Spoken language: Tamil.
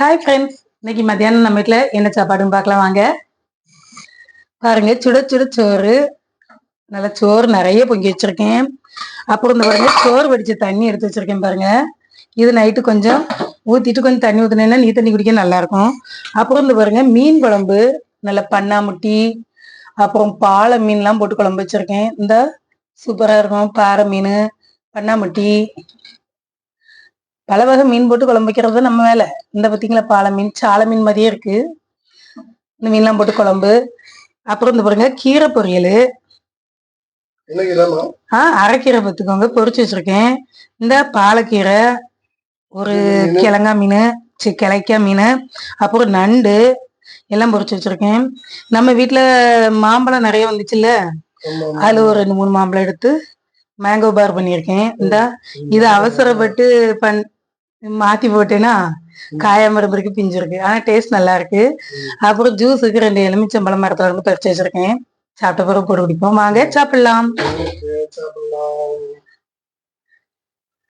ஹாய் ஃப்ரெண்ட்ஸ் இன்னைக்கு மத்தியானம் நம்ம வீட்டில் என்ன சாப்பாடுன்னு பார்க்கலாம். வாங்க. பாருங்க சுட சுட சோறு. நல்லா சோறு நிறைய பொங்கி வச்சிருக்கேன். அப்புறம் இந்த பாருங்க சோறு வடிச்ச தண்ணி எடுத்து வச்சிருக்கேன் பாருங்க. இது நைட்டு கொஞ்சம் ஊத்திட்டு கொஞ்சம் தண்ணி ஊத்துனேன்னா நீ தண்ணி குடிக்க நல்லா இருக்கும் அப்புறம் இந்த பாருங்க மீன் குழம்பு நல்ல பண்ணாமுட்டி அப்புறம் பாலை மீன்லாம் போட்டு குழம்பு வச்சிருக்கேன். இந்த சூப்பராக இருக்கும். பாறை மீன் பண்ணாமுட்டி பல வகை மீன் போட்டு குழம்பு வைக்கிறது நம்ம வேலை. இந்த பார்த்தீங்களா பாலை மீன் சாலை மீன் மாதிரியே இருக்கு. இந்த மீன்லாம் போட்டு குழம்பு. அப்புறம் இந்த பாருங்க கீரை பொரியல். ஆ அரைக்கீரை பார்த்துக்கோங்க. பொரிச்சு வச்சிருக்கேன். இந்த பாலக்கீரை ஒரு. கிழங்கா மீன் சி கிளைக்கா மீன் அப்புறம் நண்டு எல்லாம் பொரிச்சு வச்சிருக்கேன். நம்ம வீட்ல மாம்பழம் நிறைய வந்துச்சுல்ல. அதுல ஒரு ரெண்டு மூணு மாம்பழம் எடுத்து மேங்கோ பார் பண்ணியிருக்கேன். இந்த இது அவசரப்பட்டு பண் மாத்தி போட்டேன்னா காயாம இருந்திருக்கு பிஞ்சு இருக்கு. ஆனா டேஸ்ட் நல்லா இருக்கு. அப்புறம் ஜூஸுக்கு ரெண்டு எலுமிச்சம்பழம் மரத்துல இருந்து பறிச்சு வச்சிருக்கேன். சாப்பிட்ட பிறகு போட்டு குடிப்போம். வாங்க சாப்பிடலாம்.